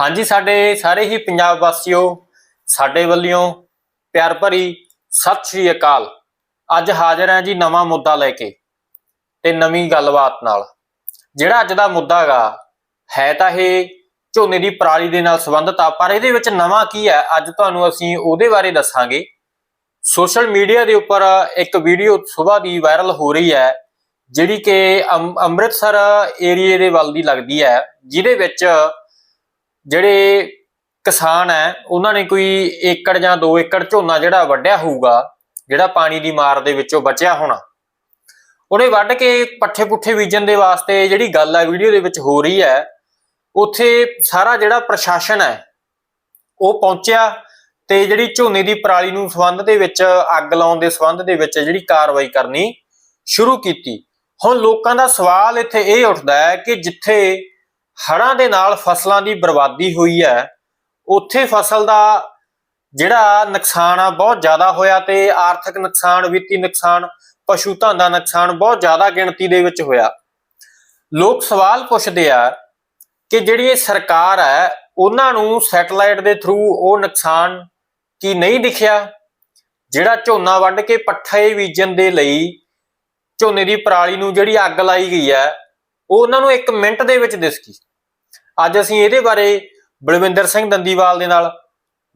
ਹਾਂਜੀ, ਸਾਡੇ ਸਾਰੇ ਹੀ ਪੰਜਾਬ ਵਾਸੀਓ, ਸਾਡੇ ਵੱਲੋਂ ਪਿਆਰ ਭਰੀ ਸਤਿ ਸ਼੍ਰੀ ਅਕਾਲ। ਅੱਜ ਹਾਜ਼ਰ ਹਾਂ ਜੀ ਨਵਾਂ ਮੁੱਦਾ ਲੈ ਕੇ ਤੇ ਨਵੀਂ ਗੱਲਬਾਤ ਨਾਲ। ਜਿਹੜਾ ਅੱਜ ਦਾ ਮੁੱਦਾ ਹੈਗਾ ਹੈ ਤਾਂ ਇਹ ਝੋਨੇ ਦੀ ਪਰਾਲੀ ਦੇ ਨਾਲ ਸੰਬੰਧਿਤ ਆ, ਪਰ ਇਹਦੇ ਵਿੱਚ ਨਵਾਂ ਕੀ ਹੈ, ਅੱਜ ਤੁਹਾਨੂੰ ਅਸੀਂ ਉਹਦੇ ਬਾਰੇ ਦੱਸਾਂਗੇ। ਸੋਸ਼ਲ ਮੀਡੀਆ ਦੇ ਉੱਪਰ ਇੱਕ ਵੀਡੀਓ ਸਵੇਰ ਦੀ ਵਾਇਰਲ ਹੋ ਰਹੀ ਹੈ, ਜਿਹੜੀ ਕਿ ਅੰਮ- ਅੰਮ੍ਰਿਤਸਰ ਏਰੀਏ ਦੇ ਵੱਲ ਦੀ ਲੱਗਦੀ ਹੈ, ਜਿਹਦੇ ਵਿੱਚ ਜਿਹੜੇ ਕਿਸਾਨ ਹੈ, ਉਹਨਾਂ ਨੇ ਕੋਈ ਏਕੜ ਜਾਂ 2 ਏਕੜ ਝੋਨਾ ਜਿਹੜਾ ਵੱਢਿਆ ਹੋਊਗਾ, ਜਿਹੜਾ ਪਾਣੀ ਦੀ ਮਾਰ ਦੇ ਵਿੱਚੋਂ ਬਚਿਆ ਹੋਣਾ, ਉਹਨੇ ਵੱਢ ਕੇ ਪੱਠੇ ਪੁੱਠੇ ਬੀਜਣ ਦੇ ਵਾਸਤੇ ਜਿਹੜੀ ਗੱਲ ਹੈ ਵੀਡੀਓ ਦੇ ਵਿੱਚ ਹੋ ਰਹੀ ਹੈ, ਉੱਥੇ ਸਾਰਾ ਜਿਹੜਾ ਪ੍ਰਸ਼ਾਸਨ ਹੈ, ਉਹ ਪਹੁੰਚਿਆ ਤੇ ਜਿਹੜੀ ਝੋਨੇ ਦੀ ਪਰਾਲੀ ਨੂੰ ਸੰਬੰਧ ਦੇ ਵਿੱਚ, ਅੱਗ ਲਾਉਣ ਦੇ ਸੰਬੰਧ ਦੇ ਵਿੱਚ ਜਿਹੜੀ ਕਾਰਵਾਈ ਕਰਨੀ ਸ਼ੁਰੂ ਕੀਤੀ। ਹੁਣ ਲੋਕਾਂ ਦਾ ਸਵਾਲ ਇੱਥੇ ਇਹ ਉੱਠਦਾ ਹੈ ਕਿ ਜਿੱਥੇ ਹੜਾਂ ਦੇ ਨਾਲ ਫਸਲਾਂ ਦੀ ਬਰਬਾਦੀ ਹੋਈ ਹੈ। ਉੱਥੇ ਫਸਲ ਦਾ ਜਿਹੜਾ ਨੁਕਸਾਨ ਆ, ਬਹੁਤ ਜ਼ਿਆਦਾ ਹੋਇਆ ਤੇ ਆਰਥਿਕ ਨੁਕਸਾਨ, ਵਿੱਤੀ ਨੁਕਸਾਨ ਪਸ਼ੂ ਧਨ ਦਾ ਨੁਕਸਾਨ ਬਹੁਤ ਜ਼ਿਆਦਾ ਗਿਣਤੀ ਦੇ ਵਿੱਚ ਹੋਇਆ। ਲੋਕ ਸਵਾਲ ਪੁੱਛਦੇ ਆ ਕਿ ਜਿਹੜੀ ਇਹ ਸਰਕਾਰ ਹੈ, ਉਹਨਾਂ ਨੂੰ ਸੈਟਲਾਈਟ ਦੇ ਥਰੂ ਉਹ ਨੁਕਸਾਨ ਕੀ ਨਹੀਂ ਦਿਖਿਆ? ਜਿਹੜਾ ਝੋਨਾ ਵੱਢ ਕੇ ਪੱਠੇ ਬੀਜਣ ਦੇ ਲਈ ਝੋਨੇ ਦੀ ਪਰਾਲੀ ਨੂੰ ਜਿਹੜੀ ਅੱਗ ਲਾਈ ਗਈ ਹੈ ਉਹ ਉਹਨਾਂ ਨੂੰ 1 ਮਿੰਟ ਦੇ ਵਿੱਚ ਦਿਸ ਗਈ। ਅੱਜ ਅਸੀਂ ਇਹਦੇ ਬਾਰੇ ਬਲਵਿੰਦਰ ਸਿੰਘ ਦੰਦੀਵਾਲ ਦੇ ਨਾਲ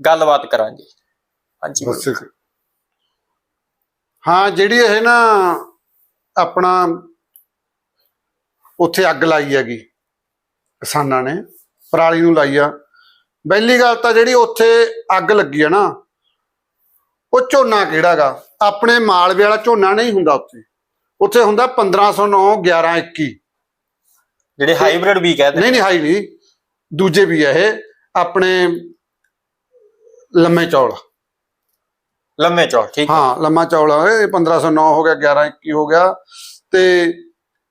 ਗੱਲਬਾਤ ਕਰਾਂਗੇ। ਹਾਂਜੀ। ਹਾਂ, ਜਿਹੜੀ ਇਹ ਨਾ ਆਪਣਾ ਉੱਥੇ ਅੱਗ ਲਾਈ ਹੈਗੀ ਕਿਸਾਨਾਂ ਨੇ, ਪਰਾਲੀ ਨੂੰ ਲਾਈ ਆ। ਪਹਿਲੀ ਗੱਲ ਤਾਂ ਜਿਹੜੀ ਉੱਥੇ ਅੱਗ ਲੱਗੀ ਆ ਨਾ, ਉਹ ਝੋਨਾ ਕਿਹੜਾਗਾ ਆਪਣੇ ਮਾਲਵੇ ਵਾਲਾ ਝੋਨਾ ਨਹੀਂ ਹੁੰਦਾ ਉੱਥੇ। ਉੱਥੇ ਹੁੰਦਾ 1509 11 21 ਜਿਹੜੇ ਹਾਈਬ੍ਰਿਡ ਵੀ ਕਹਿੰਦੇ ਨਹੀਂ ਨਹੀਂ ਹਾਈ ਨਹੀਂ। ਦੂਜੇ ਵੀ ਆ ਇਹ ਆਪਣੇ ਲੰਮੇ ਚੌਲ। ਲੰਮੇ ਚੌੜ ਠੀਕ ਹੈ। ਲੰਮਾ ਚੌਲ ਆ ਇਹ 1509 ਹੋ ਗਿਆ 11 21 ਹੋ ਗਿਆ ਤੇ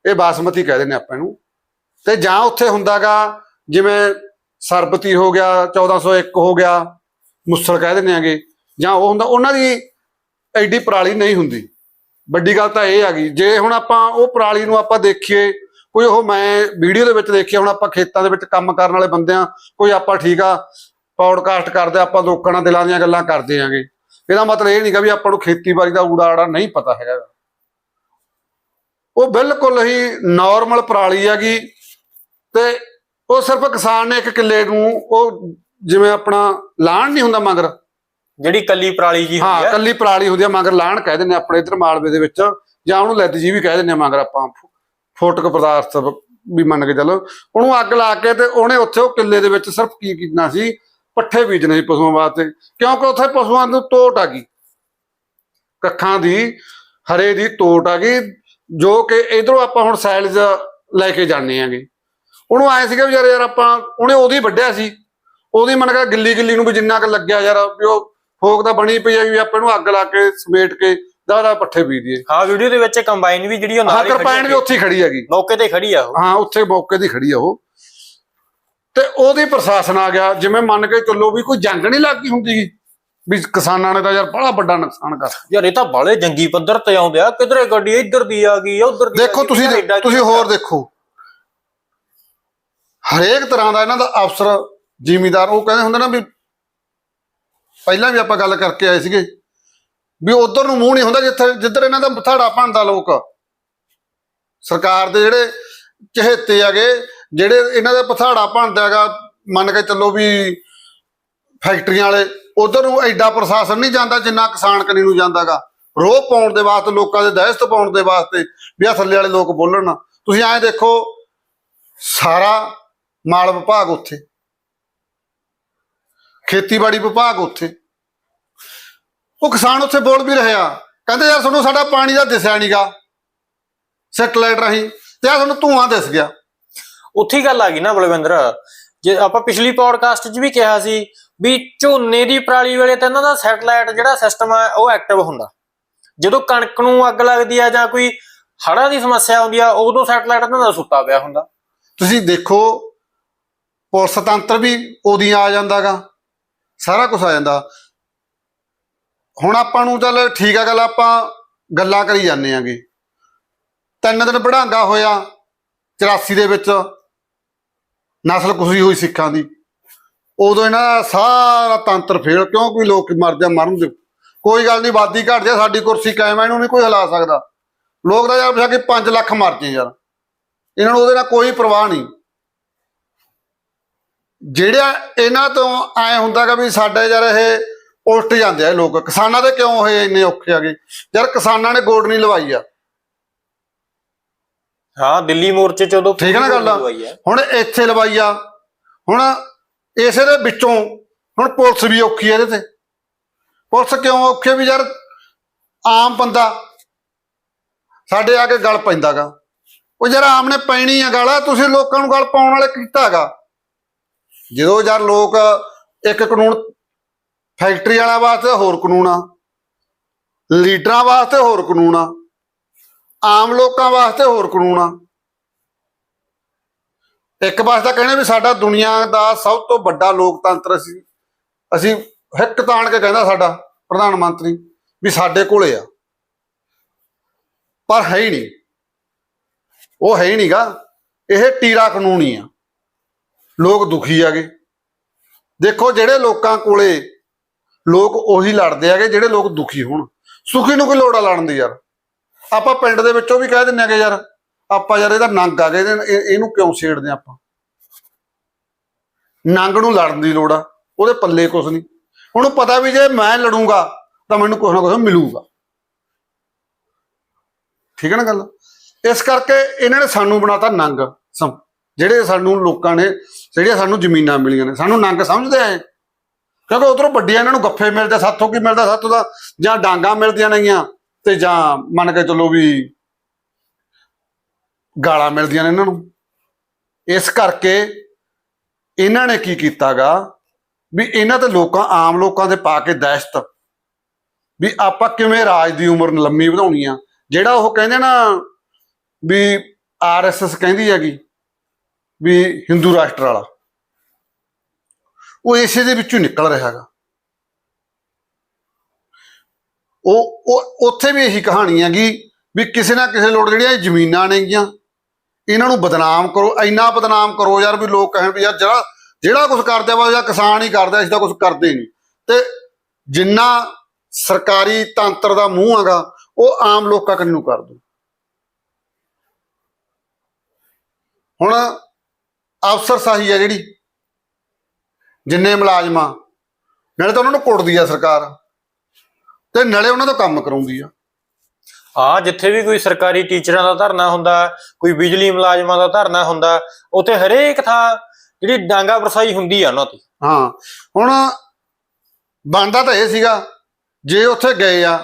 ਇਹ ਬਾਸਮਤੀ ਕਹਿ ਦਿੰਦੇ ਆਪਾਂ ਇਹਨੂੰ। ਤੇ ਜਾਂ ਉੱਥੇ ਹੁੰਦਾਗਾ ਜਿਵੇਂ ਸਰਬਤੀ ਹੋ ਗਿਆ 1401 ਹੋ ਗਿਆ ਮੁਸਲ ਕਹਿ ਦਿੰਦੇ ਆਗੇ। ਜਾਂ ਉਹ ਹੁੰਦਾ ਉਹਨਾਂ ਦੀ ਐਡੀ ਪਰਾਲੀ ਨਹੀਂ ਹੁੰਦੀ। ਵੱਡੀ ਗੱਲ ਤਾਂ ਇਹ ਆ ਗਈ ਜੇ ਹੁਣ ਆਪਾਂ ਉਹ ਪਰਾਲੀ ਨੂੰ ਆਪਾਂ ਦੇਖੀਏ ਕੋਈ ਉਹ ਮੈਂ ਵੀਡੀਓ ਦੇ ਵਿੱਚ ਦੇਖਿਆ ਹੁਣ ਆਪਾਂ ਖੇਤਾਂ ਦੇ ਵਿੱਚ ਕੰਮ ਕਰਨ ਵਾਲੇ ਬੰਦੇ ਆ ਕੋਈ ਆਪਾਂ ਠੀਕ ਆ ਪੌਡਕਾਸਟ ਕਰਦੇ ਆਪਾਂ ਲੋਕਾਂ ਨਾਲ ਦਿਲਾਂ ਦੀਆਂ ਗੱਲਾਂ ਕਰਦੇ ਆਂਗੇ। ਇਹਦਾ ਮਤਲਬ ਇਹ ਨਹੀਂਗਾ ਵੀ ਆਪਾਂ ਨੂੰ ਖੇਤੀਬਾੜੀ ਦਾ ਊੜਾ ਆੜਾ ਨਹੀਂ ਪਤਾ ਹੈਗਾ। ਉਹ ਬਿਲਕੁਲ ਹੀ ਨਾਰਮਲ ਪਰਾਲੀ ਹੈਗੀ ਤੇ ਉਹ ਸਿਰਫ ਕਿਸਾਨ ਨੇ ਇੱਕ ਕਿੱਲੇ ਨੂੰ ਉਹ ਜਿਵੇਂ ਆਪਣਾ ਲਾਣ ਨਹੀਂ ਹੁੰਦਾ ਮਗਰ। ਜਿਹੜੀ ਕੱਲੀ ਪਰਾਲੀ ਜੀ ਹੁੰਦੀ ਹਾਂ ਹੈ ਕੱਲੀ ਪਰਾਲੀ ਹੁੰਦੀ ਆ ਮਗਰ ਲਾਣ ਕਹਿ ਦਿੰਦੇ ਆਪਣੇ ਇਧਰ ਮਾਲਵੇ ਦੇ ਵਿੱਚ ਜਾਂ ਉਹਨੂੰ ਲੈਦ ਜੀ ਵੀ ਕਹਿ ਦਿੰਦੇ ਆ ਮਗਰ ਆਪਾਂ। ਫੋਟਕ ਪਦਾਰਥ ਵੀ ਮੰਨ ਕੇ ਚੱਲੋ। ਉਹਨੂੰ ਅੱਗ ਲਾ ਕੇ ਤੇ ਉਹਨੇ ਉੱਥੇ ਉਹ ਕਿੱਲੇ ਦੇ ਵਿੱਚ ਸਿਰਫ ਕੀ ਕੀਤਾ ਸੀ? ਪੱਠੇ ਬੀਜਣੇ ਸੀ ਪਸ਼ੂਆਂ ਵਾਸਤੇ। ਕਿਉਂਕਿ ਉੱਥੇ ਪਸ਼ੂਆਂ ਨੂੰ ਤੋਟ ਆ ਗਈ। ਕੱਖਾਂ ਦੀ, ਹਰੇ ਦੀ ਤੋਟ ਆ ਗਈ, ਜੋ ਕਿ ਇਧਰੋਂ ਆਪਾਂ ਹੁਣ ਸਾਈਲਜ਼ ਲੈ ਕੇ ਜਾਂਦੇ ਆਂਗੇ ਉਹਨੂੰ ਆਏ ਸੀਗਾ ਵੀ ਯਾਰ ਯਾਰ ਆਪਾਂ ਉਹਨੇ ਉਹਦੀ ਵੱਢਿਆ ਸੀ। ਉਹਦੀ ਮਨ ਕਰ ਗਿੱਲੀ ਗਿੱਲੀ ਨੂੰ ਵੀ ਜਿੰਨਾ ਕੁ ਲੱਗਿਆ ਯਾਰ, ਵੀ ਉਹ ਫੋਕ ਤਾਂ ਬਣੀ ਪਈ ਆ ਵੀ ਆਪਾਂ ਇਹਨੂੰ ਅੱਗ ਲਾ ਕੇ ਸਮੇਟ ਕੇ ਦਾਦਾ ਪੱਠੇ ਬੀਜ ਦਈਏ। ਹਾਂ ਵੀਡੀਓ ਦੇ ਵਿੱਚ ਕੰਬਾਈਨ ਵੀ ਜਿਹੜੀ ਉਹ ਨਾਲ ਹੀ ਖੜੀ ਵੀ ਹੈ। ਉੱਥੇ ਹੀ ਖੜੀ ਹੈਗੀ। ਮੌਕੇ ਤੇ ਖੜੀ ਆ ਉਹ। ਹਾਂ ਉੱਥੇ ਮੌਕੇ ਦੀ ਖੜੀ ਆ ਉਹ। ਤੇ ਉਹਦੀ ਪ੍ਰਸ਼ਾਸਨ ਆ ਗਿਆ। ਜਿਵੇਂ ਮੰਨ ਕੇ ਚੱਲੋ ਵੀ ਕੋਈ ਜੰਗ ਨਹੀਂ ਲੱਗੀ ਹੁੰਦੀ ਗੀ। ਵੀ ਕਿਸਾਨਾਂ ਨੇ ਤਾਂ ਯਾਰ ਬੜਾ ਵੱਡਾ ਨੁਕਸਾਨ ਕਰ ਯਾਰ ਇਹ ਤਾਂ ਬਾਲੇ ਜੰਗੀ ਪੱਧਰ ਤੇ ਆਉਂਦੇ ਆ। ਕਿਧਰੇ ਗੱਡੀ ਇੱਧਰ ਦੀ ਆ ਗਈ ਉਧਰ ਦੀ ਦੇਖੋ ਤੁਸੀਂ ਤੁਸੀਂ ਹੋਰ ਦੇਖੋ। ਹਰੇਕ ਤਰ੍ਹਾਂ ਦਾ ਇਹਨਾਂ ਦਾ ਅਫਸਰ ਜ਼ਿਮੀਦਾਰ ਉਹ ਕਹਿੰਦੇ ਹੁੰਦੇ ਨਾ ਵੀ ਪਹਿਲਾਂ ਵੀ ਆਪਾਂ ਗੱਲ ਕਰਕੇ ਆਏ ਸੀਗੇ ਵੀ ਉਧਰ ਨੂੰ ਮੂੰਹ ਨਹੀਂ ਹੁੰਦਾ ਜਿੱਥੇ, ਜਿੱਧਰ ਇਹਨਾਂ ਦਾ ਮਥਾੜਾ ਭੰਦਾ ਲੋਕ। ਸਰਕਾਰ ਦੇ ਜਿਹੜੇ ਚਹੇਤੇ ਹੈਗੇ, ਜਿਹੜੇ ਇਹਨਾਂ ਦਾ ਪਥਾੜਾ ਭੰਦਾ ਹੈਗਾ, ਮੰਨ ਕੇ ਚੱਲੋ ਵੀ ਫੈਕਟਰੀਆਂ ਵਾਲੇ, ਉਧਰ ਨੂੰ ਐਡਾ ਪ੍ਰਸ਼ਾਸਨ ਨਹੀਂ ਜਾਂਦਾ ਜਿੰਨਾ ਕਿਸਾਨ ਕਨੀ ਨੂੰ ਜਾਂਦਾਗਾ ਰੋਹ ਪਾਉਣ ਦੇ ਵਾਸਤੇ, ਲੋਕਾਂ ਦੇ ਦਹਿਸ਼ਤ ਪਾਉਣ ਦੇ ਵਾਸਤੇ ਵੀ ਆ ਥੱਲੇ ਵਾਲੇ ਲੋਕ ਬੋਲਣ। ਤੁਸੀਂ ਐਂ ਦੇਖੋ, ਸਾਰਾ ਮਾਲ ਵਿਭਾਗ ਉੱਥੇ। ਖੇਤੀਬਾੜੀ ਵਿਭਾਗ ਉੱਥੇ। ਉਹ ਕਿਸਾਨ ਉੱਥੇ ਬੋਲ ਵੀ ਰਹੇ ਕਹਿੰਦੇ ਯਾਰ ਤੁਹਾਨੂੰ ਸਾਡਾ ਪਾਣੀ ਦਾ ਦਿਸਿਆ ਨਹੀਂਗਾ ਸੈਟਲਾਈਟ ਰਾਹੀਂ ਤੇ ਆ ਤੁਹਾਨੂੰ ਧੂਆਂ ਦਿਸ ਗਿਆ। ਉੱਥੇ ਗੱਲ ਆ ਗਈ ਨਾ ਬਲਵਿੰਦਰ। ਜੇ ਆਪਾਂ ਪਿਛਲੀ ਪੌਡਕਾਸਟ 'ਚ ਵੀ ਕਿਹਾ ਸੀ ਵੀ ਝੋਨੇ ਦੀ ਪਰਾਲੀ ਵੇਲੇ ਤਾਂ ਇਹਨਾਂ ਦਾ ਸੈਟਲਾਈਟ ਜਿਹੜਾ ਸਿਸਟਮ ਆ ਉਹ ਐਕਟਿਵ ਹੁੰਦਾ। ਜਦੋਂ ਕਣਕ ਨੂੰ ਅੱਗ ਲੱਗਦੀ ਆ ਜਾਂ ਕੋਈ ਹੜ੍ਹਾਂ ਦੀ ਸਮੱਸਿਆ ਆਉਂਦੀ ਆ ਉਦੋਂ ਸੈਟਲਾਈਟ ਇਹਨਾਂ ਦਾ ਸੁੱਤਾ ਪਿਆ ਹੁੰਦਾ। ਤੁਸੀਂ ਦੇਖੋ ਪੁਲਿਸ ਤੰਤਰ ਵੀ ਉਹਦੀਆਂ ਆ ਜਾਂਦਾਗਾ ਸਾਰਾ ਕੁਝ ਆ ਜਾਂਦਾ। ਹੁਣ ਆਪਾਂ ਨੂੰ ਚੱਲ ਠੀਕ ਆ ਗੱਲ, ਆਪਾਂ ਗੱਲਾਂ ਕਰੀ ਜਾਂਦੇ ਆਂਗੇ। ਤਿੰਨ ਦਿਨ ਬੜਾਂਗਾ ਹੋਇਆ 84 ਦੇ ਵਿੱਚ, ਨਸਲ ਕੁਸੀ ਹੋਈ ਸਿੱਖਾਂ ਦੀ। ਉਦੋਂ ਇਹਨਾਂ ਦਾ ਸਾਰਾ ਤੰਤਰ ਫੇਲ, ਕਿਉਂ ਕੋਈ ਲੋਕ ਮਰ ਜਾ, ਮਰਨ ਦੇ। ਕੋਈ ਗੱਲ ਨਹੀਂ, ਵਾਦੀ ਘਟ ਜਾ, ਸਾਡੀ ਕੁਰਸੀ ਕਾਇਮ ਹੈ ਇਹਨੂੰ ਨਹੀਂ ਕੋਈ ਹਿਲਾ ਸਕਦਾ। ਲੋਕ ਤਾਂ ਯਾਰ ਬਸ਼ਾ ਕਿ 5 ਲੱਖ ਮਰ ਜੇ ਯਾਰ। ਇਹਨਾਂ ਨੂੰ ਉਹਦੇ ਨਾਲ ਕੋਈ ਪਰਵਾਹ ਨਹੀਂ। ਜਿਹੜਾ ਇਹਨਾਂ ਤੋਂ ਐ ਹੁੰਦਾਗਾ ਵੀ ਸਾਡੇ ਯਾਰ ਇਹ ਉਲਟ ਜਾਂਦੇ ਆ ਇਹ ਲੋਕ। ਕਿਸਾਨਾਂ ਦੇ ਕਿਉਂ ਇਹ ਇੰਨੇ ਔਖੇ ਆਗੇ ਯਾਰ ਕਿਸਾਨਾਂ ਨੇ ਗੋਡ ਨਹੀਂ ਲਵਾਈ ਆ। ਹਾਂ ਦਿੱਲੀ ਮੋਰਚੇ ਚ ਉਦੋਂ ਠੀਕ ਹੈ ਨਾ ਗੱਲ? ਹੁਣ ਇੱਥੇ ਲਵਾਈ ਆ। ਹੁਣ ਇਸੇ ਦੇ ਵਿੱਚੋਂ ਹੁਣ ਪੁਲਿਸ ਵੀ ਔਖੀ ਹੈ ਇਹਦੇ ਤੇ। ਪੁਲਿਸ ਕਿਉਂ ਔਖੀ ਵੀ ਯਾਰ ਆਮ ਬੰਦਾ ਸਾਡੇ ਆ ਕੇ ਗਲ ਪੈਂਦਾਗਾ। ਉਹ ਯਾਰ ਆਮ ਨੇ ਪੈਣੀ ਆ ਗਲ ਤੁਸੀਂ ਲੋਕਾਂ ਨੂੰ ਗਲ ਪਾਉਣ ਵਾਲੇ ਕੀਤਾਗਾ ਜਦੋਂ ਯਾਰ ਲੋਕ ਇੱਕ ਕਾਨੂੰਨ ਫੈਕਟਰੀ ਵਾਲਾ ਵਾਸਤੇ ਹੋਰ ਕਾਨੂੰਨ ਆ, ਲੀਡਰਾਂ ਵਾਸਤੇ ਹੋਰ ਕਾਨੂੰਨ ਆ, ਆਮ ਲੋਕਾਂ ਵਾਸਤੇ ਹੋਰ ਕਾਨੂੰਨ ਆ। ਇੱਕ ਪਾਸੇ ਤਾਂ ਕਹਿੰਦੇ ਵੀ ਸਾਡਾ ਦੁਨੀਆ ਦਾ ਸਭ ਤੋਂ ਵੱਡਾ ਲੋਕਤੰਤਰ ਅਸੀਂ ਅਸੀਂ ਹਿੱਕ ਤਾਣ ਕੇ ਕਹਿੰਦਾ ਸਾਡਾ ਪ੍ਰਧਾਨ ਮੰਤਰੀ ਵੀ ਸਾਡੇ ਕੋਲੇ ਆ। ਪਰ ਹੈ ਹੀ ਨਹੀਂ। ਉਹ ਹੈ ਹੀ ਨਹੀਂਗਾ। ਇਹ ਟੀਰਾ ਕਾਨੂੰਨ ਹੀ ਆ। ਲੋਕ ਦੁਖੀ ਆਗੇ ਦੇਖੋ ਜਿਹੜੇ ਲੋਕਾਂ ਕੋਲੇ ਲੋਕ ਉਹੀ ਲੜਦੇ ਆਗੇ ਜਿਹੜੇ ਲੋਕ ਦੁਖੀ ਹੋਣ। ਸੁਖੀ ਨੂੰ ਕੋਈ ਲੋੜ ਆ ਲੜਨ ਦੀ ਯਾਰ। ਆਪਾਂ ਪਿੰਡ ਦੇ ਵਿੱਚੋਂ ਵੀ ਕਹਿ ਦਿੰਨੇ ਆਗੇ ਯਾਰ, ਆਪਾਂ ਯਾਰ ਇਹਦਾ ਨੰਗ ਆ ਗਏ ਇਹਨੂੰ ਕਿਉਂ ਛੇੜਦੇ ਆਪਾਂ? ਨੰਗ ਨੂੰ ਲੜਨ ਦੀ ਲੋੜ ਆ, ਉਹਦੇ ਪੱਲੇ ਕੁਛ ਨਹੀਂ। ਉਹਨੂੰ ਪਤਾ ਵੀ ਜੇ ਮੈਂ ਲੜੂੰਗਾ, ਤਾਂ ਮੈਨੂੰ ਕੁਛ ਨਾ ਕੁਛ ਮਿਲੂਗਾ। ਠੀਕ ਹੈ ਨਾ ਗੱਲ? ਇਸ ਕਰਕੇ ਇਹਨਾਂ ਨੇ ਸਾਨੂੰ ਬਣਾਤਾ ਨੰਗ ਜਿਹੜੇ ਸਾਨੂੰ ਲੋਕਾਂ ਨੇ, ਜਿਹੜੀਆਂ ਸਾਨੂੰ ਜ਼ਮੀਨਾਂ ਮਿਲੀਆਂ ਨੇ, ਸਾਨੂੰ ਨੰਗ ਸਮਝਦੇ ਆਏ ਕਿਉਂਕਿ ਉਧਰੋਂ ਵੱਡੀਆਂ ਇਹਨਾਂ ਨੂੰ ਗੱਫੇ ਮਿਲਦੇ, ਸਾਥੋਂ ਕੀ ਮਿਲਦਾ, ਸਾਥੋਂ ਦਾ ਜਾਂ ਡਾਂਗਾ ਮਿਲਦੀਆਂ ਨੇਗੀਆਂ ਤੇ ਜਾਂ ਮੰਨ ਕੇ ਚੱਲੋ ਵੀ ਗਾਲਾਂ ਮਿਲਦੀਆਂ ਨੇ ਇਹਨਾਂ ਨੂੰ। ਇਸ ਕਰਕੇ ਇਹਨਾਂ ਨੇ ਕੀ ਕੀਤਾਗਾ ਵੀ ਇਹਨਾਂ ਤੇ ਲੋਕਾਂ, ਆਮ ਲੋਕਾਂ ਦੇ ਪਾ ਕੇ ਦਹਿਸ਼ਤ ਵੀ ਆਪਾਂ ਕਿਵੇਂ ਰਾਜ ਦੀ ਉਮਰ ਲੰਮੀ ਵਧਾਉਣੀ ਆ। ਜਿਹੜਾ ਉਹ ਕਹਿੰਦੇ ਨਾ ਵੀ ਆਰਐਸਐਸ ਕਹਿੰਦੀ ਹੈਗੀ ਵੀ ਹਿੰਦੂ ਰਾਸ਼ਟਰ ਵਾਲਾ। ਉਹ ਇਸੇ ਦੇ ਵਿੱਚੋਂ ਨਿਕਲ ਰਿਹਾ ਹੈਗਾ। ਉਹ ਉਹ, ਉੱਥੇ ਵੀ ਇਹੀ ਕਹਾਣੀ ਹੈਗੀ ਵੀ ਕਿਸੇ ਨਾ ਕਿਸੇ ਲੋੜ ਜਿਹੜੀਆਂ ਇਹ ਜ਼ਮੀਨਾਂ ਨੇਗੀਆਂ, ਇਹਨਾਂ ਨੂੰ ਬਦਨਾਮ ਕਰੋ, ਇੰਨਾ ਬਦਨਾਮ ਕਰੋ ਯਾਰ ਵੀ ਲੋਕ ਕਹਿਣ ਵੀ ਯਾਰ ਜਿਹੜਾ ਜਿਹੜਾ ਕੁਝ ਕਰਦੇ ਵਾ, ਜਾਂ ਕਿਸਾਨ ਹੀ ਕਰਦਾ ਇਸ ਦਾ ਕੁਝ ਕਰਦੇ ਨਹੀਂ। ਤੇ ਜਿੰਨਾ ਸਰਕਾਰੀ ਤੰਤਰ ਦਾ ਮੂੰਹ ਹੈਗਾ, ਉਹ ਆਮ ਲੋਕਾਂ ਕੰਨ ਨੂੰ ਕਰ ਦੋ ਹੁਣ ਅਫਸਰ ਸਾਹੀ ਆ ਜਿਹੜੀ ਜਿੰਨੇ ਮੁਲਾਜ਼ਮਾਂ ਨਾਲੇ ਤਾਂ ਉਹਨਾਂ ਨੂੰ ਕੁੱਟਦੀ ਆ ਸਰਕਾਰ। ਤੇ ਨਾਲੇ ਉਹਨਾਂ ਦਾ ਕੰਮ ਕਰਾਉਂਦੀ ਆ। ਹਾਂ ਜਿੱਥੇ ਵੀ ਕੋਈ ਸਰਕਾਰੀ ਟੀਚਰਾਂ ਦਾ ਧਰਨਾ ਹੁੰਦਾ ਕੋਈ ਬਿਜਲੀ ਮੁਲਾਜ਼ਮਾਂ ਦਾ ਧਰਨਾ ਹੁੰਦਾ ਉੱਥੇ ਹਰੇਕ ਥਾਂ ਜਿਹੜੀ ਡਾਂਗਾ ਵਰਸਾਈ ਹੁੰਦੀ ਆ ਉਹਨਾਂ ਤੇ। ਹਾਂ ਹੁਣ ਬਣਦਾ ਤਾਂ ਇਹ ਸੀਗਾ ਜੇ ਉੱਥੇ ਗਏ ਆ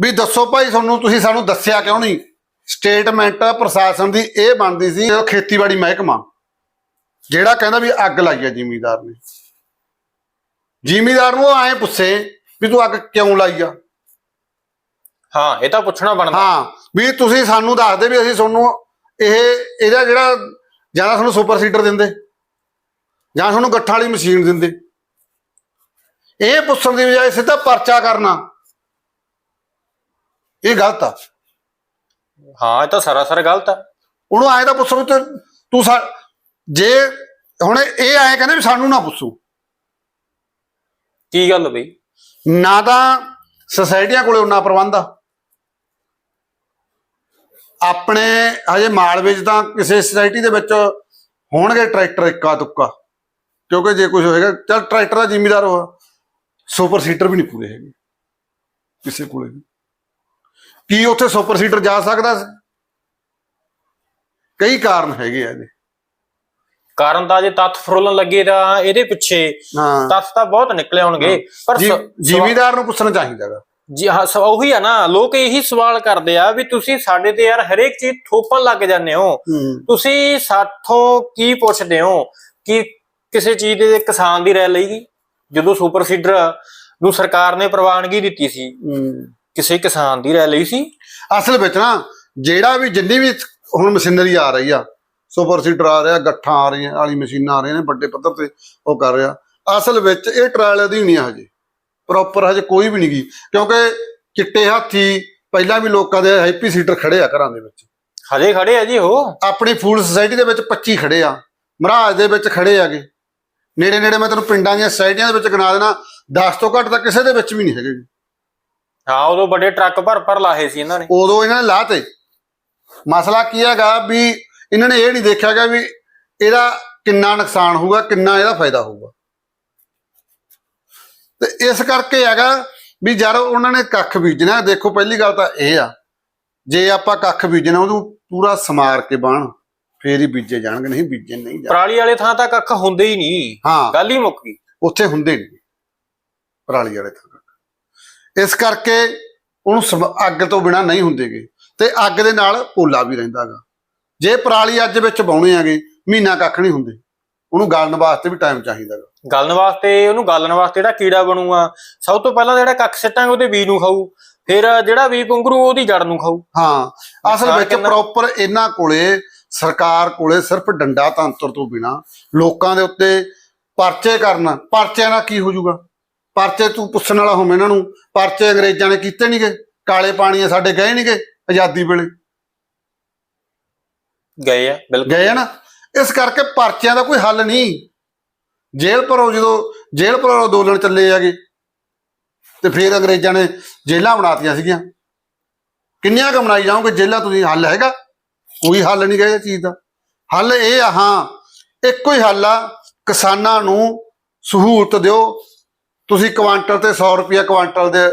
ਵੀ ਦੱਸੋ ਭਾਈ ਤੁਹਾਨੂੰ ਤੁਸੀਂ ਸਾਨੂੰ ਦੱਸਿਆ ਕਿਉਂ ਨਹੀਂ? ਸਟੇਟਮੈਂਟ ਪ੍ਰਸ਼ਾਸਨ ਦੀ ਇਹ ਬਣਦੀ ਸੀ ਖੇਤੀਬਾੜੀ ਮਹਿਕਮਾ। ਜਿਹੜਾ ਕਹਿੰਦਾ ਵੀ ਅੱਗ ਲਾਈ ਆ ਜ਼ਿਮੀਦਾਰ ਨੇ। ਜ਼ਿਮੀਦਾਰ ਨੂੰ ਐਂ ਪੁੱਛੇ ਵੀ ਤੂੰ ਅੱਗ ਕਿਉਂ ਲਾਈ ਆ? ਹਾਂ ਇਹ ਤਾਂ ਪੁੱਛਣਾ ਬਣਦਾ। ਹਾਂ ਵੀ ਤੁਸੀਂ ਸਾਨੂੰ ਦੱਸ ਦੇ ਵੀ ਅਸੀਂ ਤੁਹਾਨੂੰ ਇਹ ਇਹਦਾ ਜਿਹੜਾ ਜਾਂ ਤੁਹਾਨੂੰ ਸੁਪਰ ਸੀਡਰ ਦਿੰਦੇ ਜਾਂ ਤੁਹਾਨੂੰ ਗੱਠਾਂ ਵਾਲੀ ਮਸ਼ੀਨ ਦਿੰਦੇ। ਇਹ ਪੁੱਛਣ ਦੀ ਬਜਾਏ ਸਿੱਧਾ ਪਰਚਾ ਕਰਨਾ। ਇਹ ਗਲਤ ਆ। ਹਾਂ ਇਹ ਤਾਂ ਸਰਾਸਰ ਗਲਤ ਆ। ਉਹਨੂੰ ਆਏ ਤਾਂ ਪੁੱਛੋ ਵੀ ਤੂੰ ਤੂੰ ਜੇ ਹੁਣ ਇਹ ਆਏ ਕਹਿੰਦੇ ਵੀ ਸਾਨੂੰ ਨਾ ਪੁੱਛੋ। ਕੀ ਗੱਲ ਬਈ? ਨਾ ਤਾਂ ਸੁਸਾਇਟੀਆਂ ਕੋਲੇ ਉਹਨਾਂ ਪ੍ਰਬੰਧ ਆ। ਆਪਣੇ ਹਜੇ ਮਾਲਵੇ 'ਚ ਤਾਂ ਕਿਸੇ ਸੁਸਾਇਟੀ ਦੇ ਵਿੱਚ ਹੋਣਗੇ ਟਰੈਕਟਰ ਇੱਕਾ ਤੁੱਕਾ। ਕਿਉਂਕਿ ਜੇ ਕੁਝ ਹੋਏਗਾ ਚਲ ਟਰੈਕਟਰ ਦਾ ਜ਼ਿਮੀਦਾਰ ਹੋਆ ਸੁਪਰ ਸੀਟਰ ਵੀ ਨਹੀਂ ਪੂਰੇ ਹੈਗੇ ਕਿਸੇ ਕੋਲੇ ਵੀ। ਕੀ ਉੱਥੇ ਸੁਪਰ ਸੀਟਰ ਜਾ ਸਕਦਾ ਕਈ ਕਾਰਨ ਹੈਗੇ ਆ ਇਹਦੇ। ਕਾਰਨ ਤਾਂ ਜੇ ਤੱਥ ਫਰੋਲਣ ਲੱਗੇ ਤਾਂ ਇਹਦੇ ਪਿੱਛੇ ਹਾਂ। ਤੱਥ ਤਾਂ ਬਹੁਤ ਨਿਕਲੇ ਹੋਣਗੇ। ਪਰ ਜ਼ਿਮੀਦਾਰ ਨੂੰ ਪੁੱਛਣਾ ਚਾਹੀਦਾਗਾ ਜੀ ਹਾਂ ਸ- ਉਹੀ ਆ ਨਾ ਲੋਕ ਇਹੀ ਸਵਾਲ ਕਰਦੇ ਆ ਵੀ ਤੁਸੀਂ ਸਾਡੇ ਤੇ ਯਾਰ ਹਰੇਕ ਚੀਜ਼ ਥੋਪਣ ਲੱਗ ਜਾਂਦੇ ਹੋ। ਹੂੰ। ਤੁਸੀਂ ਸਾਥੋਂ ਕੀ ਪੁੱਛਦੇ ਹੋ? ਕਿ ਕਿਸੇ ਚੀਜ਼ ਦੇ ਕਿਸਾਨ ਦੀ ਰਾਇ ਲਈਗੀ? ਜਦੋਂ ਸੁਪਰ ਸੀਡਰ ਨੂੰ ਸਰਕਾਰ ਨੇ ਪ੍ਰਵਾਨਗੀ ਦਿੱਤੀ ਸੀ ਹੂੰ। ਕਿਸੇ ਕਿਸਾਨ ਦੀ ਰਾਇ ਲਈ ਸੀ? ਅਸਲ ਵਿੱਚ ਨਾ ਜਿਹੜਾ ਵੀ ਜਿੰਨੀ ਵੀ ਹੁਣ ਮਸ਼ੀਨਰੀ ਆ ਰਹੀ ਆ ਸੁਪਰ ਸੀਡਰ ਆ ਰਿਹਾ ਗੱਠਾਂ ਆ ਰਹੀਆਂ ਵਾਲੀ ਮਸ਼ੀਨਾਂ ਆ ਰਹੀਆਂ ਨੇ ਵੱਡੇ ਪੱਧਰ ਤੇ ਉਹ ਕਰ ਰਿਹਾ। ਅਸਲ ਵਿੱਚ ਇਹ ਟ੍ਰਾਇਲ ਅਧੀਨ ਹੀ ਆ ਹਜੇ। ਪ੍ਰੋਪਰ ਹਜੇ ਕੋਈ ਵੀ ਨਹੀਂ ਗਈ। ਕਿਉਂਕਿ ਚਿੱਟੇ ਹਾਥੀ ਪਹਿਲਾਂ ਵੀ ਲੋਕਾਂ ਦੇ ਹੈਪੀ ਸੀਡਰ ਖੜੇ ਆ ਘਰਾਂ ਦੇ ਵਿੱਚ। ਹਜੇ ਖੜੇ ਆ ਜੀ ਉਹ? ਆਪਣੀ ਫੂਡ ਸੁਸਾਇਟੀ ਦੇ ਵਿੱਚ 25 ਖੜੇ ਆ। ਮਹਾਰਾਜ ਦੇ ਵਿੱਚ ਖੜੇ ਆਗੇ ਨੇੜੇ ਨੇੜੇ ਮੈਂ ਤੈਨੂੰ ਪਿੰਡਾਂ ਦੀਆਂ ਸੋਸਾਇਟੀਆਂ ਦੇ ਵਿੱਚ ਗਿਣਾ ਦੇਣਾ 10 ਤੋਂ ਘੱਟ ਤਾਂ ਕਿਸੇ ਦੇ ਵਿੱਚ ਵੀ ਨਹੀਂ ਹੈਗੇ। ਹਾਂ ਉਦੋਂ ਵੱਡੇ ਟਰੱਕ ਭਰ ਭਰ ਲਾਹੇ ਸੀ ਇਹਨਾਂ ਨੇ। ਉਦੋਂ ਇਹਨਾਂ ਨੇ ਲਾਤੇ ਮਸਲਾ ਕੀ ਹੈਗਾ ਵੀ ਇਹਨਾਂ ਨੇ ਇਹ ਨਹੀਂ ਦੇਖਿਆ ਗਿਆ ਵੀ ਇਹਦਾ ਕਿੰਨਾ ਨੁਕਸਾਨ ਹੋਊਗਾ ਕਿੰਨਾ ਇਹਦਾ ਫਾਇਦਾ ਹੋਊਗਾ। ਤੇ ਇਸ ਕਰਕੇ ਹੈਗਾ ਵੀ ਜਦ ਉਹਨਾਂ ਨੇ ਕੱਖ ਬੀਜਣਾ ਦੇਖੋ ਪਹਿਲੀ ਗੱਲ ਤਾਂ ਇਹ ਆ ਜੇ ਆਪਾਂ ਕੱਖ ਬੀਜਣਾ ਉਹਨੂੰ ਪੂਰਾ ਸਮਾਰ ਕੇ ਬਾਣ ਫੇਰ ਹੀ ਬੀਜੇ ਜਾਣਗੇ ਨਹੀਂ ਬੀਜੇ ਨਹੀਂ ਜਾਣਗੇ। ਪਰਾਲੀ ਵਾਲੇ ਥਾਂ ਤਾਂ ਕੱਖ ਹੁੰਦੇ ਹੀ ਨਹੀਂ। ਹਾਂ। ਗੱਲ ਹੀ ਮੁੱਕ ਗਈ। ਉੱਥੇ ਹੁੰਦੇ ਨਹੀਂ ਪਰਾਲੀ ਵਾਲੇ ਥਾਂ ਇਸ ਕਰਕੇ ਉਹਨੂੰ ਅੱਗ ਤੋਂ ਬਿਨਾ ਨਹੀਂ ਹੁੰਦੇਗੇ। ਤੇ ਅੱਗ ਦੇ ਨਾਲ ਪੋਲਾ ਵੀ ਰਹਿੰਦਾਗਾ ਜੇ ਪਰਾਲੀ ਅੱਜ ਵਿੱਚ ਬਾਉਣੇ ਆਗੇ ਮਹੀਨਾ ਕੱਖ ਨਹੀਂ ਹੁੰਦੇ। ਉਹਨੂੰ ਗਲਣ ਵਾਸਤੇ ਵੀ ਟਾਈਮ ਚਾਹੀਦਾਗਾ ਗਲਣ ਵਾਸਤੇ ਉਹਨੂੰ ਗਾਲਣ ਵਾਸਤੇ ਜਿਹੜਾ ਕੀੜਾ ਬਣੂਗਾ ਸਭ ਤੋਂ ਪਹਿਲਾਂ ਜਿਹੜਾ ਕੱਖ ਸਿੱਟਾਂਗੇ ਉਹਦੇ ਬੀਜ ਨੂੰ ਖਾਊ। ਫਿਰ ਜਿਹੜਾ ਬੀਜ ਪੁੰਗਰੂ ਉਹਦੀ ਜੜ ਨੂੰ ਖਾਊ। ਹਾਂ ਅਸਲ ਵਿੱਚ? ਪ੍ਰੋਪਰ ਇਹਨਾਂ ਕੋਲੇ ਸਰਕਾਰ ਕੋਲੇ ਸਿਰਫ ਡੰਡਾ ਤੰਤਰ ਤੋਂ ਬਿਨਾ ਲੋਕਾਂ ਦੇ ਉੱਤੇ ਪਰਚੇ ਕਰਨ ਪਰਚਿਆਂ ਨਾਲ ਕੀ ਹੋ ਜਾਊਗਾ? ਪਰਚੇ ਤੂੰ ਪੁੱਛਣ ਵਾਲਾ ਹੋਵੇਂ ਇਹਨਾਂ ਨੂੰ ਪਰਚੇ ਅੰਗਰੇਜ਼ਾਂ ਨੇ ਕੀਤੇ ਨਹੀਂਗੇ ਕਾਲੇ ਪਾਣੀਆਂ ਸਾਡੇ ਗਏ ਨਹੀਂਗੇ ਆਜ਼ਾਦੀ ਵੇਲੇ। ਗਏ ਆ, ਬਿਲਕੁਲ। ਗਏ ਆ ਨਾ। ਇਸ ਕਰਕੇ ਪਰਚਿਆਂ ਦਾ ਕੋਈ ਹੱਲ ਨਹੀਂ। ਜੇਲ੍ਹ ਭਰੋ ਜਦੋਂ, ਜੇਲ੍ਹ ਭਰੋ ਅੰਦੋਲਨ ਚੱਲੇ ਆਗੇ। ਤੇ ਫਿਰ ਅੰਗਰੇਜ਼ਾਂ ਨੇ ਜੇਲ੍ਹਾਂ ਬਣਾਤੀਆਂ ਸੀਗੀਆਂ। ਕਿੰਨੀਆਂ ਕੁ ਬਣਾਈ ਜਾਓਗੇ ਜੇਲ੍ਹਾਂ ਤੁਸੀਂ ਹੱਲ ਹੈਗਾ? ਕੋਈ ਹੱਲ ਨਹੀਂ ਗਏ ਚੀਜ਼ ਦਾ। ਹੱਲ ਇਹ ਆ, ਹਾਂ, ਇੱਕੋ ਹੀ ਹੱਲ ਆ, ਕਿਸਾਨਾਂ ਨੂੰ ਸਹੂਲਤ ਦਿਓ। ਤੁਸੀਂ ਕੁਆਂਟਲ ਤੇ 100 ਰੁਪਿਆ ਕੁਆਂਟਲ ਦੇ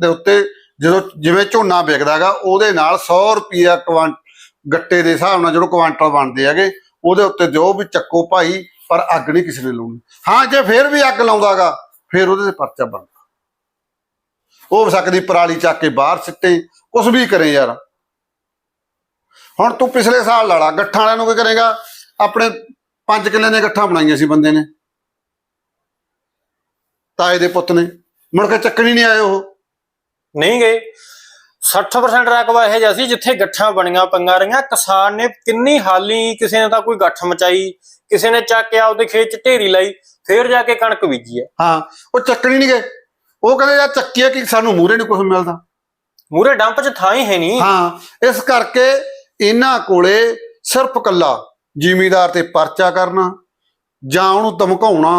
ਦੇ ਉੱਤੇ ਜਦੋਂ ਜਿਵੇਂ ਝੋਨਾ ਵਿਕਦਾਗਾ ਉਹਦੇ ਨਾਲ 100 ਰੁਪਿਆ ਕੁਆਂਟਲ ਗੱਟੇ ਦੇ ਹਿਸਾਬ ਨਾਲ ਜਦੋਂ ਕੁਆਂਟਲ ਬਣਦੇ ਹੈਗੇ, ਉਹਦੇ ਉੱਤੇ ਦਿਓ ਵੀ ਚੱਕੋ ਭਾਈ, ਪਰ ਅੱਗ ਨਹੀਂ ਕਿਸੇ ਨੇ ਲਾਉਣੀ। ਹਾਂ, ਜੇ ਫੇਰ ਵੀ ਅੱਗ ਲਾਉਂਦਾਗਾ, ਫੇਰ ਉਹਦੇ ਤੇ ਪਰਚਾ ਬਣਦਾ। ਉਹ ਹੋ ਸਕਦੀ ਪਰਾਲੀ ਚੱਕ ਕੇ ਬਾਹਰ ਸਿੱਟੇ, ਕੁਛ ਵੀ ਕਰੇ ਯਾਰ। ਹੁਣ ਤੂੰ ਪਿਛਲੇ ਸਾਲ ਲਾਲਾ ਗੱਠਾਂ ਵਾਲਿਆਂ ਨੂੰ ਕੀ ਕਰੇਗਾ? ਆਪਣੇ 5 ਕਿੱਲੇ ਦੀਆਂ ਗੱਠਾਂ ਬਣਾਈਆਂ ਸੀ ਬੰਦੇ ਨੇ। ਤਾਏ ਦੇ ਪੁੱਤ ਨੇ। ਮੁੜ ਕੇ ਚੱਕਣੀ ਨਹੀਂ ਆਏ ਉਹ। ਨਹੀਂ ਗਏ। 60% ਰਕਬਾ ਇਹ ਜਿਹਾ ਸੀ ਜਿੱਥੇ ਗੱਠਾਂ ਬਣੀਆਂ ਪੰਗਾ ਰਹੀਆਂ। ਕਿਸਾਨ ਨੇ ਕਿੰਨੀ ਹਾਲੀ ਕਿਸੇ ਨੇ ਤਾਂ ਕੋਈ ਗੱਠ ਮਚਾਈ ਕਿਸੇ ਨੇ ਚੱਕ ਕੇ ਆਪਦੇ ਖੇਤ 'ਚ ਢੇਰੀ ਲਾਈ ਫੇਰ ਜਾ ਕੇ ਕਣਕ ਬੀਜੀ ਹੈ। ਹਾਂ ਉਹ ਚੱਕਣੀ ਨਹੀਂ ਗਏ। ਉਹ ਕਹਿੰਦੇ ਯਾਰ ਚੱਕੀਏ ਕਿ ਸਾਨੂੰ ਮੂਰੇ ਨਹੀਂ ਕੁਝ ਮਿਲਦਾ। ਮੂਰੇ ਡੰਪ 'ਚ ਥਾਂ ਹੀ ਹੈ ਨਹੀਂ ਹਾਂ ਇਸ ਕਰਕੇ ਇਹਨਾਂ ਕੋਲੇ ਸਿਰਫ ਕੱਲਾ ਜ਼ਿਮੀਦਾਰ ਤੇ ਪਰਚਾ ਕਰਨਾ ਜਾਂ ਉਹਨੂੰ ਧਮਕਾਉਣਾ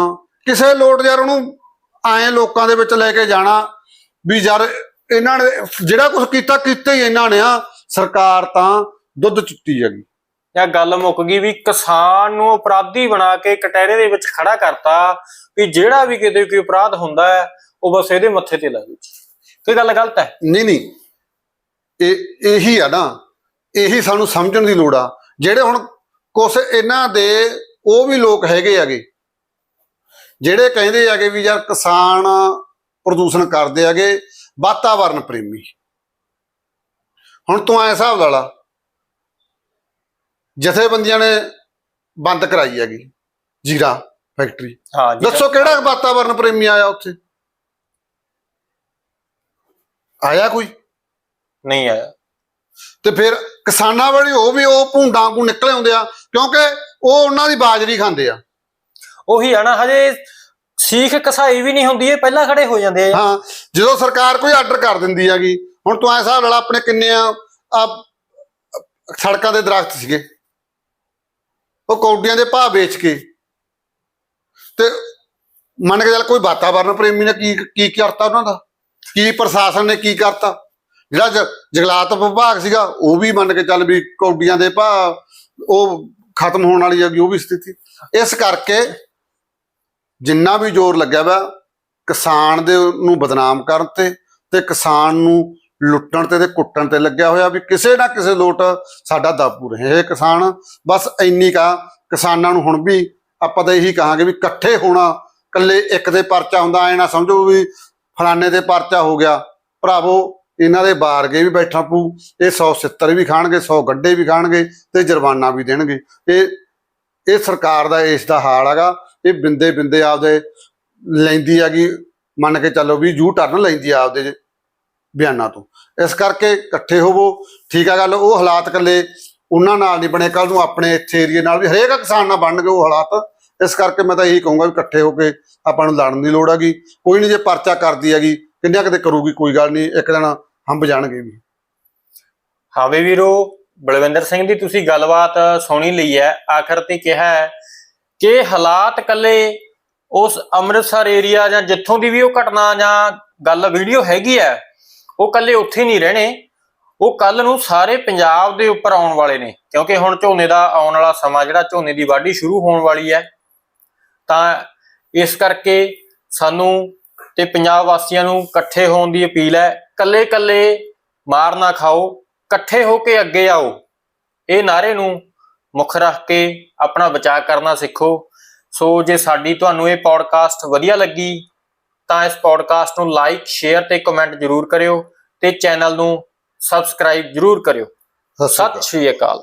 ਕਿਸੇ ਲੋਟ ਯਾਰ ਉਹਨੂੰ ਆਏ ਲੋਕਾਂ ਦੇ ਵਿੱਚ ਲੈ ਕੇ ਜਾਣਾ ਵੀ ਯਾਰ ਇਹਨਾਂ ਨੇ ਜਿਹੜਾ ਕੁਝ ਕੀਤਾ ਕੀਤਾ ਹੀ ਇਹਨਾਂ ਨੇ ਆ। ਸਰਕਾਰ ਤਾਂ ਦੁੱਧ ਚੁੱਤੀ ਹੈਗੀ। ਜਾਂ ਗੱਲ ਮੁੱਕ ਗਈ ਵੀ ਕਿਸਾਨ ਨੂੰ ਅਪਰਾਧੀ ਬਣਾ ਕੇ ਕਟਹਿਰੇ ਦੇ ਵਿੱਚ ਖੜਾ ਕਰਤਾ ਵੀ ਜਿਹੜਾ ਵੀ ਕਿਤੇ ਕੋਈ ਅਪਰਾਧ ਹੁੰਦਾ ਹੈ ਉਹ ਬਸ ਇਹਦੇ ਮੱਥੇ ਤੇ ਲਾ ਦੇ ਕੋਈ ਗੱਲ ਗਲਤ ਹੈ? ਨਹੀਂ ਨਹੀਂ। ਇਹ ਇਹੀ ਆ ਨਾ। ਇਹੀ ਸਾਨੂੰ ਸਮਝਣ ਦੀ ਲੋੜ ਆ। ਜਿਹੜੇ ਹੁਣ ਕੁਛ ਇਹਨਾਂ ਦੇ ਉਹ ਵੀ ਲੋਕ ਹੈਗੇ ਆਗੇ ਜਿਹੜੇ ਕਹਿੰਦੇ ਆਗੇ ਵੀ ਯਾਰ ਕਿਸਾਨ ਪ੍ਰਦੂਸ਼ਣ ਕਰਦੇ ਆਗੇ ਵਾਤਾਵਰਨ ਪ੍ਰੇਮੀ। ਹੁਣ ਤੂੰ ਐ ਹਿਸਾਬ ਲਾ ਲਾ ਜਥੇਬੰਦੀਆਂ ਨੇ ਬੰਦ ਕਰਾਈ ਹੈਗੀ ਜੀਰਾ ਫੈਕਟਰੀ ਹਾਂ ਦੱਸੋ ਕਿਹੜਾ ਵਾਤਾਵਰਨ ਪ੍ਰੇਮੀ ਆਇਆ ਉੱਥੇ? ਆਇਆ ਕੋਈ? ਨਹੀਂ ਆਇਆ। ਤੇ ਫਿਰ ਕਿਸਾਨਾਂ ਵਾਲੀ ਉਹ ਵੀ ਉਹ ਭੁੰਡਾਂ ਕੋ ਨਿਕਲੇ ਆਉਂਦੇ ਆ ਕਿਉਂਕਿ ਉਹ ਉਹਨਾਂ ਦੀ ਬਾਜਰੀ ਖਾਂਦੇ ਆ। ਉਹੀ ਆ ਨਾ ਹਜੇ ਸੀਖ ਕਸਾਈ ਵੀ ਨਹੀਂ ਹੁੰਦੀ, ਇਹ ਪਹਿਲਾਂ ਖੜੇ ਹੋ ਜਾਂਦੇ ਆ ਹਾਂ, ਜਦੋਂ ਸਰਕਾਰ ਕੋਈ ਆਰਡਰ ਕਰ ਦਿੰਦੀ ਹੈਗੀ, ਹੁਣ ਤੂੰ ਐਸਾ ਲੜਾ ਆਪਣੇ ਕਿੰਨੇ ਆ ਸੜਕਾਂ ਦੇ ਦਰਖਤ ਸੀਗੇ। ਉਹ ਕੌਡੀਆਂ ਦੇ ਭਾਅ ਵੇਚ ਕੇ। ਤੇ ਮੰਨ ਕੇ ਚੱਲ ਕੋਈ ਵਾਤਾਵਰਨ ਪ੍ਰੇਮੀ ਨੇ ਕੀ ਕੀ ਕਰਤਾ ਉਹਨਾਂ ਦਾ? ਕੀ ਪ੍ਰਸ਼ਾਸਨ ਨੇ ਕੀ ਕਰਤਾ? ਜਿਹੜਾ ਜੰਗਲਾਤ ਵਿਭਾਗ ਸੀਗਾ, ਉਹ ਵੀ ਮੰਨ ਕੇ ਚੱਲ ਵੀ ਕੌਡੀਆਂ ਦੇ ਭਾਅ, ਉਹ ਖਤਮ ਹੋਣ ਵਾਲੀ ਹੈਗੀ, ਉਹ ਵੀ ਸਥਿਤੀ। ਇਸ ਕਰਕੇ ਜਿੰਨਾ ਵੀ ਜ਼ੋਰ ਲੱਗਿਆ ਵਾ, ਕਿਸਾਨ ਦੇ ਨੂੰ ਬਦਨਾਮ ਕਰਨ ਤੇ ਤੇ ਕਿਸਾਨ ਨੂੰ ਲੁੱਟਣ ਤੇ ਤੇ ਕੁੱਟਣ ਤੇ ਲੱਗਿਆ ਹੋਇਆ ਵੀ ਕਿਸੇ ਨਾ ਕਿਸੇ ਲੋਟ ਸਾਡਾ ਦਾਪੂ ਰਹੇ। ਇਹ ਕਿਸਾਨ, ਬਸ ਇੰਨੀ ਕਾ ਕਿਸਾਨਾਂ ਨੂੰ ਹੁਣ ਵੀ ਆਪਾਂ ਤਾਂ ਇਹੀ ਕਹਾਂਗੇ ਵੀ ਇਕੱਠੇ ਹੋਣਾ, ਇਕੱਲੇ ਇੱਕ ਦੇ ਪਰਚਾ ਹੁੰਦਾ, ਐ ਨਾ ਸਮਝੋ ਵੀ ਫਲਾਣੇ ਦੇ ਪਰਚਾ ਹੋ ਗਿਆ। ਭਰਾਵੋ, ਇਹਨਾਂ ਦੇ ਬਾਰਗੇ ਵੀ ਬੈਠਾ ਪੂ ਇਹ 100 ਸਿੱਤਰ ਵੀ ਖਾਣਗੇ 100 ਗੱਡੇ ਵੀ ਖਾਣਗੇ ਤੇ ਜੁਰਮਾਨਾ ਵੀ ਦੇਣਗੇ। ਇਹ ਇਹ ਸਰਕਾਰ ਦਾ ਇਸ ਦਾ ਹਾਲ ਹੈਗਾ। ਇਹ ਬਿੰਦੇ ਬਿੰਦੇ ਆਪਦੇ ਲੈਂਦੀ ਹੈਗੀ, ਮੰਨ ਕੇ ਚੱਲੋ ਵੀ ਯੂ ਟਰਨ ਲੈਂਦੀ ਆ ਆਪਦੇ ਬਿਆਨਾਂ ਤੋਂ। ਇਸ ਕਰਕੇ ਇਕੱਠੇ ਹੋਵੋ, ਠੀਕ ਆ ਗੱਲ, ਉਹ ਹਾਲਾਤ ਕੱਲੇ ਉਹਨਾਂ ਨਾਲ ਨਹੀਂ ਬਣੇ ਕੱਲ ਨੂੰ ਆਪਣੇ ਇੱਥੇ ਏਰੀਏ ਨਾਲ ਵੀ ਹਰੇਕ ਕਿਸਾਨ ਨਾਲ ਬਣਨਗੇ ਉਹ ਹਾਲਾਤ। ਇਸ ਕਰਕੇ ਮੈਂ ਤਾਂ ਇਹੀ ਕਹੂੰਗਾ ਵੀ ਇਕੱਠੇ ਹੋ ਕੇ ਆਪਾਂ ਨੂੰ ਲੜਨ ਦੀ ਲੋੜ ਹੈਗੀ। ਕੋਈ ਨਹੀਂ ਜੇ ਪਰਚਾ ਕਰਦੀ ਹੈਗੀ, ਕਿੰਨਿਆਂ ਕਿਤੇ ਕਰੂਗੀ, ਕੋਈ ਗੱਲ ਨਹੀਂ, ਇੱਕ ਦਿਨ ਹੰਬ ਜਾਣਗੇ ਵੀ। ਹਾਵੇ ਵੀਰੋ ਬਲਵਿੰਦਰ ਸਿੰਘ ਦੀ ਤੁਸੀਂ ਗੱਲਬਾਤ ਸੁਣੀ ਲਈ ਹੈ। ਆਖਰ ਤੇ ਕਿਹਾ ਹੈ ਕਿ ਹਾਲਾਤ ਕੱਲੇ ਉਸ ਅੰਮ੍ਰਿਤਸਰ ਏਰੀਆ ਜਾਂ ਜਿੱਥੋਂ ਦੀ ਵੀ ਉਹ ਘਟਨਾ ਜਾਂ ਗੱਲ ਵੀਡੀਓ ਹੈਗੀ ਹੈ, ਉਹ ਕੱਲੇ ਉੱਥੇ ਨਹੀਂ ਰਹਿਣੇ। ਉਹ ਕੱਲ ਨੂੰ ਸਾਰੇ ਪੰਜਾਬ ਦੇ ਉੱਪਰ ਆਉਣ ਵਾਲੇ ਨੇ, ਕਿਉਂਕਿ ਹੁਣ ਝੋਨੇ ਦਾ ਆਉਣ ਵਾਲਾ ਸਮਾਂ ਜਿਹੜਾ ਝੋਨੇ ਦੀ ਵਾਢੀ ਸ਼ੁਰੂ ਹੋਣ ਵਾਲੀ ਹੈ। ਤਾਂ ਇਸ ਕਰਕੇ ਸਾਨੂੰ ਤੇ ਪੰਜਾਬ ਵਾਸੀਆਂ ਨੂੰ ਇਕੱਠੇ ਹੋਣ ਦੀ ਅਪੀਲ ਹੈ ਕੱਲੇ ਕੱਲੇ ਮਾਰ ਨਾ ਖਾਓ, ਇਕੱਠੇ ਹੋ ਕੇ ਅੱਗੇ ਆਓ। ਇਹ ਨਾਰੇ ਨੂੰ ਮੁੱਖ ਰੱਖ ਕੇ ਆਪਣਾ ਬਚਾਅ ਕਰਨਾ ਸਿੱਖੋ। ਸੋ ਜੇ ਸਾਡੀ ਤੁਹਾਨੂੰ ਇਹ ਪੌਡਕਾਸਟ ਵਧੀਆ ਲੱਗੀ ਤਾਂ ਇਸ ਪੌਡਕਾਸਟ ਨੂੰ ਲਾਈਕ ਸ਼ੇਅਰ ਤੇ ਕਮੈਂਟ ਜ਼ਰੂਰ ਕਰਿਓ ਤੇ ਚੈਨਲ ਨੂੰ ਸਬਸਕ੍ਰਾਈਬ ਜ਼ਰੂਰ ਕਰਿਓ। ਸਤਿ ਸ਼੍ਰੀ ਅਕਾਲ। ਸਤਿ ਸ਼੍ਰੀ ਅਕਾਲ।